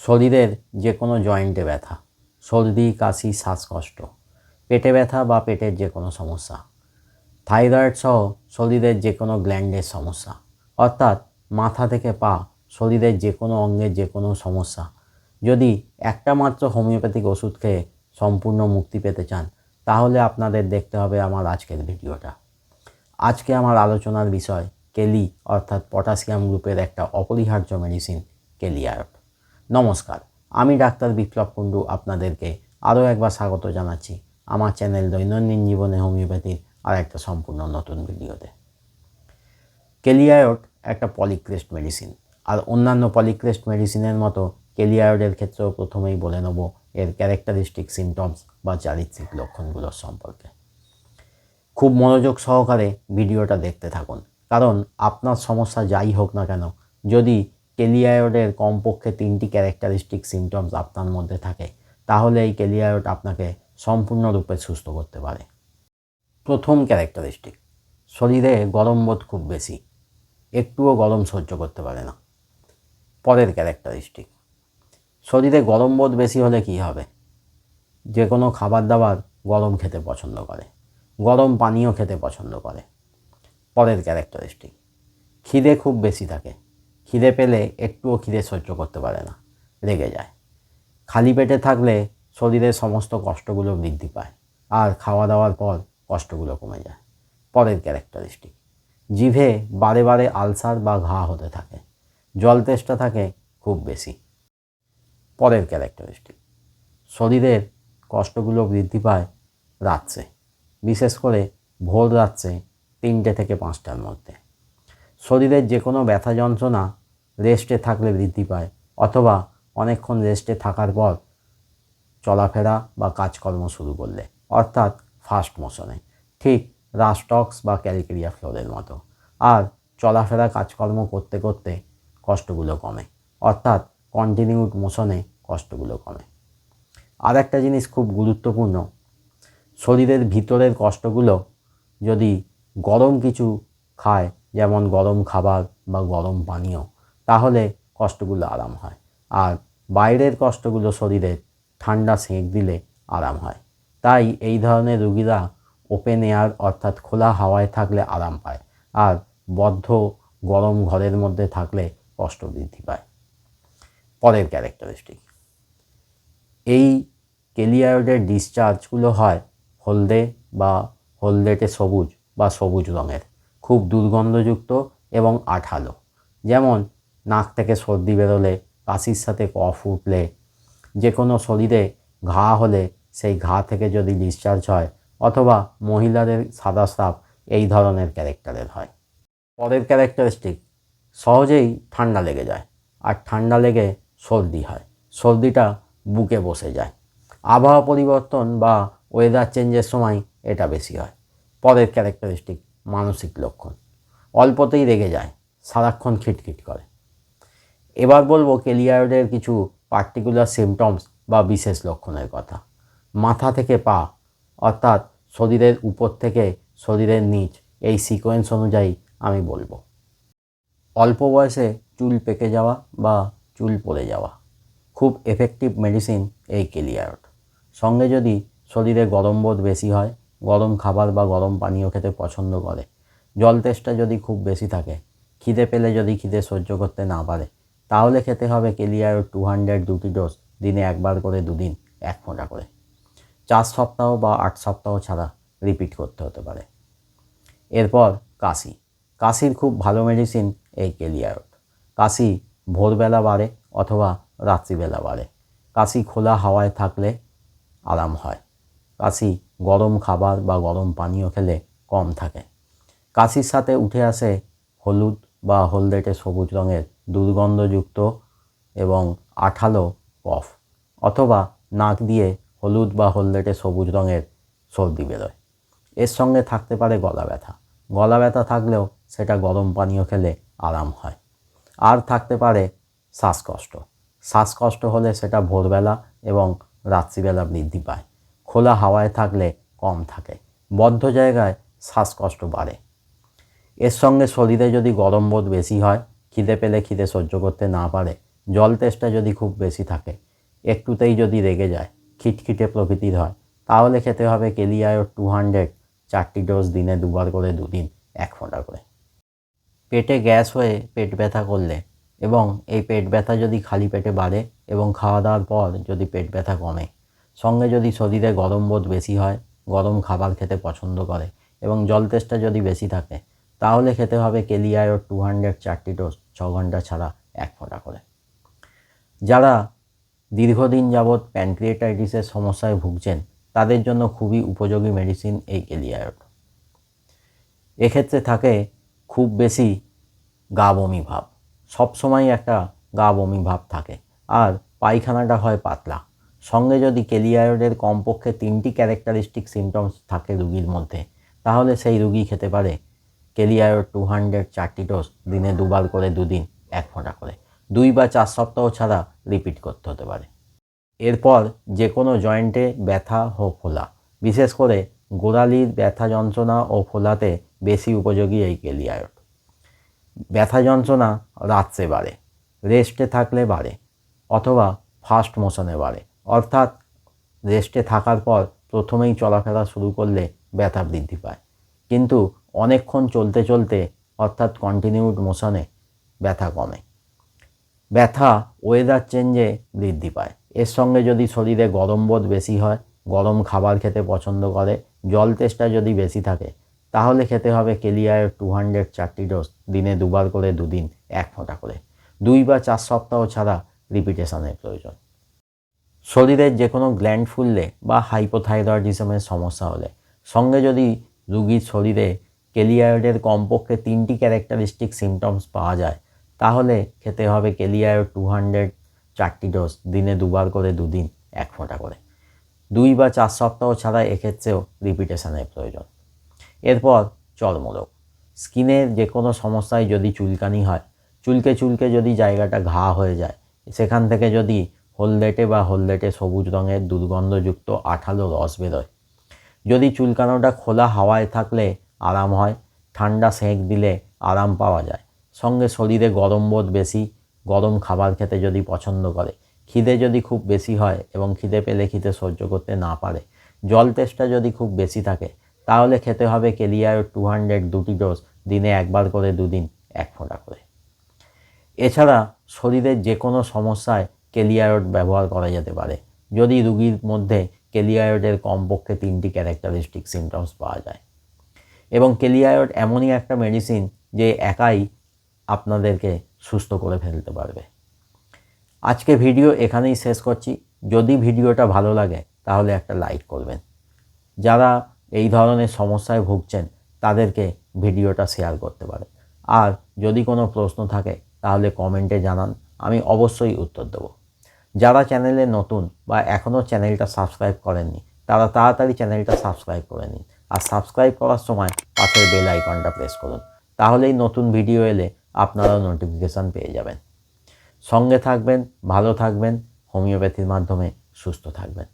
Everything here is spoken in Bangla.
শরীরের যে কোনো জয়েন্টে ব্যথা, সর্দি, কাশি, শ্বাসকষ্ট, পেটে ব্যথা বা পেটের যে কোনো সমস্যা, থাইরয়েড সহ শরীরের যে কোনো গ্ল্যান্ডের সমস্যা, অর্থাৎ মাথা থেকে পা শরীরের যে কোনো অঙ্গের যে কোনো সমস্যা। যদি একটা মাত্র হোমিওপ্যাথিক ওষুধ খেয়ে সম্পূর্ণ মুক্তি পেতে চান, তাহলে আপনাদের দেখতে হবে আমার আজকের ভিডিওটা। আজকে আমার আলোচনার বিষয় কেলি, অর্থাৎ পটাশিয়াম গ্রুপের একটা অপরিহার্য মেডিসিন কেলিয়ায়ট নমস্কার। আমি ডাক্তার বিপ্লব কুণ্ডু আপনাদেরকে আরও একবার স্বাগত জানাচ্ছি আমার চ্যানেল দৈনন্দিন জীবনে হোমিওপ্যাথির আর একটা সম্পূর্ণ নতুন ভিডিওতে। কেলিয়ায়ট একটা পলিক্রেস্ট মেডিসিন। আর অন্যান্য পলিক্রেস্ট মেডিসিনের মতো কেলিয়ায়ডের ক্ষেত্রেও প্রথমেই বলে নেব এর ক্যারেক্টারিস্টিক সিমটমস বা চারিত্রিক লক্ষণগুলোর সম্পর্কে। খুব মনোযোগ সহকারে ভিডিওটা দেখতে থাকুন। কারণ আপনার সমস্যা যাই হোক না কেন, যদি কেলিয়ায়ডের কমপক্ষে তিনটি ক্যারেক্টারিস্টিক সিমটমস আপনার মধ্যে থাকে, তাহলে এই কেলিয়ায়ড আপনাকে সম্পূর্ণরূপে সুস্থ করতে পারে। প্রথম ক্যারেক্টারিস্টিক, শরীরে গরম বোধ খুব বেশি, একটুও গরম সহ্য করতে পারে না। পরের ক্যারেক্টারিস্টিক, শরীরে গরম বোধ বেশি হলে কী হবে? যে কোনো খাবার দাবার গরম খেতে পছন্দ করে, গরম পানীয় খেতে পছন্দ করে। পরের ক্যারেক্টারিস্টিক, খিদে খুব বেশি থাকে খিদে পেলে একটুও খিদে সহ্য করতে পারে না, রেগে যায়। খালি পেটে থাকলে শরীরের সমস্ত কষ্টগুলো বৃদ্ধি পায় আর খাওয়া দাওয়ার পর কষ্টগুলো কমে যায়। পরের ক্যারেক্টারিস্টিক, জিভে বারে বারে আলসার বা ঘা হতে থাকে, জল তেষ্টা থাকে খুব বেশি। পরের ক্যারেক্টারিস্টিক, শরীরের কষ্টগুলো বৃদ্ধি পায় রাত্রে, বিশেষ করে ভোর রাত্রে তিনটে থেকে পাঁচটার মধ্যে। শরীরের যে কোনো ব্যথা যন্ত্রণা রেস্টে থাকলে বৃদ্ধি পায়, অথবা অনেকক্ষণ রেস্টে থাকার পর চলাফেরা বা কাজকর্ম শুরু করলে, অর্থাৎ ফাস্ট মোশনে, ঠিক রাস্টক্স বা ক্যালিকেরিয়া ফ্লোরের মতো। আর চলাফেরা কাজকর্ম করতে করতে কষ্টগুলো কমে, অর্থাৎ কন্টিনিউড মোশনে কষ্টগুলো কমে। আর একটা জিনিস খুব গুরুত্বপূর্ণ, শরীরের ভিতরের কষ্টগুলো যদি গরম কিছু খায়, যেমন গরম খাবার বা গরম পানীয় তাহলে কষ্টগুলো আরাম হয়। আর বাইরের কষ্টগুলো শরীরে ঠান্ডা সেঁক দিলে আরাম হয়। তাই এই ধরনের রুগীরা ওপেন এয়ার অর্থাৎ খোলা হাওয়ায় থাকলে আরাম পায় আর বদ্ধ গরম ঘরের মধ্যে থাকলে কষ্ট বৃদ্ধি পায়। পরের ক্যারেক্টারিস্টিক এই কেলিয়ারডের ডিসচার্জগুলো হয় হলদে বা হলদেটে সবুজ বা সবুজ রঙের, খুব দুর্গন্ধযুক্ত এবং আঠালো। যেমন নাক থেকে সর্দি বেরোলে, কাশির সাথে কফ উঠলে যে কোনো শরীরে ঘা হলে সেই ঘা থেকে যদি ডিসচার্জ হয় অথবা মহিলাদের সাদা স্রাব, এই ধরনের ক্যারেক্টারের হয়। পরের ক্যারেক্টারিস্টিক, সহজেই ঠান্ডা লেগে যায় আর ঠান্ডা লেগে সর্দি হয়। সর্দিটা বুকে বসে যায়। আবহাওয়া পরিবর্তন বা ওয়েদার চেঞ্জের সময় এটা বেশি হয়। পরের ক্যারেক্টারিস্টিক, মানসিক লক্ষণ। অল্পতেই রেগে যায়, সারাক্ষণ খিটখিট করে। এবার বলব কেলিয়ারডের কিছু পার্টিকুলার সিমটমস বা বিশেষ লক্ষণের কথা। মাথা থেকে পা, অর্থাৎ শরীরের উপর থেকে শরীরের নিচ, এই সিকোয়েন্স অনুযায়ী আমি বলব। অল্প বয়সে চুল পেকে যাওয়া বা চুল পড়ে যাওয়া, খুব এফেক্টিভ মেডিসিন এই কেলিয়ারট সঙ্গে যদি শরীরে গরম বোধ বেশি হয়, গরম খাবার বা গরম পানীয় খেতে পছন্দ করে, জল তেষ্টা যদি খুব বেশি থাকে, খিদে পেলে যদি খিদে সহ্য করতে না পারে তাহলে খেতে হবে কেলিয়ার টু হান্ড্রেড দুটি ডোজ দিনে একবার করে দুদিন, এক ফোঁটা করে। চার সপ্তাহ বা আট সপ্তাহ ছাড়া রিপিট করতে হতে পারে। এরপর কাশি। কাশির খুব ভালো মেডিসিন এই কেলিয়ারট কাশি ভোরবেলা বাড়ে অথবা রাত্রিবেলা বাড়ে। কাশি খোলা হাওয়ায় থাকলে আরাম হয়। কাশি গরম খাবার বা গরম পানীয় খেলে কম থাকে। কাশির সাথে উঠে আসে হলুদ বা হলদেটে সবুজ রঙের দুর্গন্ধযুক্ত এবং আঠালো কফ অথবা নাক দিয়ে হলুদ বা হলদেটে সবুজ রঙের সর্দি বেরোয়। এর সঙ্গে থাকতে পারে গলা ব্যথা। গলা ব্যথা থাকলেও সেটা গরম পানীয় খেলে আরাম হয়। আর থাকতে পারে শ্বাসকষ্ট। শ্বাসকষ্ট হলে সেটা ভোরবেলা এবং রাত্রিবেলা বৃদ্ধি পায়। খোলা হাওয়ায় থাকলে কম থাকে। বদ্ধ জায়গায় শ্বাসকষ্ট বাড়ে। এর সঙ্গে শরীরে যদি গরম বোধ বেশি হয় খিদে পেলে খিদে সহ্য করতে না পারে। জল তেষ্টা যদি খুব বেশি থাকে, একটুতেই যদি রেগে যায়, খিটখিটে প্রকৃতির হয়, তাহলে খেতে হবে কেলিয়ায় টু হান্ড্রেড, চারটি ডোজ দিনে দুবার করে দুদিন, এক ফোঁটা করে। পেটে গ্যাস হয়ে পেট ব্যথা করলে এবং এই পেট ব্যথা যদি খালি পেটে বাড়ে এবং খাওয়া দাওয়ার পর যদি পেট ব্যথা কমে, সঙ্গে যদি শরীরে গরম বোধ বেশি হয়, গরম খাবার খেতে পছন্দ করে এবং জল তেষ্টা যদি বেশি থাকে তাহলে খেতে হবে কেলিয়ায় টু হান্ড্রেড চারটি ডোজ ছ ঘণ্টা ছাড়া এক ফোঁটা করে। যারা দীর্ঘদিন যাবৎ প্যানক্রিয়েটাইটিসের সমস্যায় ভুগছেন, তাদের জন্য খুবই উপযোগী মেডিসিন এই কেলিয়ায়ট এক্ষেত্রে থাকে খুব বেশি গা বমি ভাব। সবসময় একটা গা বমি ভাব থাকে। আর পায়খানাটা হয় পাতলা। সঙ্গে যদি কেলিয়ায়ডের কমপক্ষে তিনটি ক্যারেক্টারিস্টিক সিমটমস থাকে রুগীর মধ্যে, তাহলে সেই রুগী খেতে পারে কেলিয়ায়ড টু হান্ড্রেড চারটি ডোজ দিনে দুবার করে, দুদিন এক ফোঁটা করে। দুই বা চার সপ্তাহ ছাড়া রিপিট করতে হতে পারে। এরপর যে কোনো জয়েন্টে ব্যথা ও ফোলা। বিশেষ করে গোড়ালির ব্যথা যন্ত্রণা ও ফোলাতে বেশি উপযোগী এই কেলিয়ায়ড ব্যথা যন্ত্রণা রাত্রে বাড়ে রেস্টে থাকলে বাড়ে, অথবা ফাস্ট মোশনে বাড়ে। অর্থাৎ রেস্টে থাকার পর প্রথমেই চলাফেরা শুরু করলে ব্যথা বৃদ্ধি পায়। কিন্তু অনেকক্ষণ চলতে চলতে অর্থাৎ কন্টিনিউড মোশনে ব্যথা কমে। ব্যথা ওয়েদার চেঞ্জে বৃদ্ধি পায়। এর সঙ্গে যদি শরীরে গরম বোধ বেশি হয়, গরম খাবার খেতে পছন্দ করে, জল তেষ্টা যদি বেশি থাকে, তাহলে খেতে হবে কেলিয়ার টু হান্ড্রেড চারটি ডোজ দিনে দুবার করে দুদিন এক ফোঁটা করে। দুই বা চার সপ্তাহ ছাড়া রিপিটেশনের প্রয়োজন। শরীরের যে কোনো গ্ল্যান্ড ফুললে বা হাইপোথাইরয়েডিজমের সমস্যা হলে, সঙ্গে যদি রুগীর শরীরে কেলিয়ারডের কমপক্ষে তিনটি ক্যারেক্টারিস্টিক সিমটমস পাওয়া যায়। তাহলে খেতে হবে কেলিয়ার টু হান্ড্রেড চারটি ডোজ দিনে দুবার করে, দুদিন এক ফোঁটা করে। দুই বা চার সপ্তাহ ছাড়া এক্ষেত্রেও রিপিটেশনের প্রয়োজন। এরপর চর্মরোগ। স্কিনের যে কোনো সমস্যায় যদি চুলকানি হয়, চুলকে চুলকে যদি জায়গাটা ঘা হয়ে যায়, সেখান থেকে যদি হলদেটে বা হলদেটে সবুজ রঙের দুর্গন্ধযুক্ত আঠালো রস বেরোয়। যদি চুলকানোটা খোলা হাওয়ায় থাকলে আরাম হয়, ঠান্ডা সেঁক দিলে আরাম পাওয়া যায়। সঙ্গে শরীরে গরম বোধ বেশি, গরম খাবার খেতে যদি পছন্দ করে। খিদে যদি খুব বেশি হয় এবং খিদে পেলে খিদে সহ্য করতে না পারে। জল তেষ্টা যদি খুব বেশি থাকে, তাহলে খেতে হবে কেলিয়ার টু হান্ড্রেড দুটি ডোজ, দিনে একবার করে দুদিন, এক ফোঁটা করে। এছাড়া শরীরের যে কোনো সমস্যায় কেলিয়ারড ব্যবহার করা যেতে পারে। যদি রুগীর মধ্যে কেলিয়ারডের কমপক্ষে তিনটি ক্যারেক্টারিস্টিক সিমটমস পাওয়া যায়। এবং কেলিয়ারড এমনই একটা মেডিসিন যে একাই আপনাদেরকে সুস্থ করে ফেলতে পারবে। আজকে ভিডিও এখানেই শেষ করছি। যদি ভিডিওটা ভালো লাগে, তাহলে একটা লাইক করবেন। যারা এই ধরনের সমস্যায় ভুগছেন, তাদেরকে ভিডিওটা শেয়ার করতে পারেন। আর যদি কোনো প্রশ্ন থাকে, তাহলে কমেন্টে জানান, আমি অবশ্যই উত্তর দেবো। যারা চ্যানেলে নতুন বা এখনও চ্যানেলটা সাবস্ক্রাইব করেননি, তারা তাড়াতাড়ি চ্যানেলটা সাবস্ক্রাইব করে নিন। আর সাবস্ক্রাইব করার সময় পাশের বেল আইকনটা প্রেস করুন। তাহলেই নতুন ভিডিও এলে আপনারাও নোটিফিকেশান পেয়ে যাবেন। সঙ্গে থাকবেন, ভালো থাকবেন হোমিওপ্যাথির মাধ্যমে সুস্থ থাকবেন।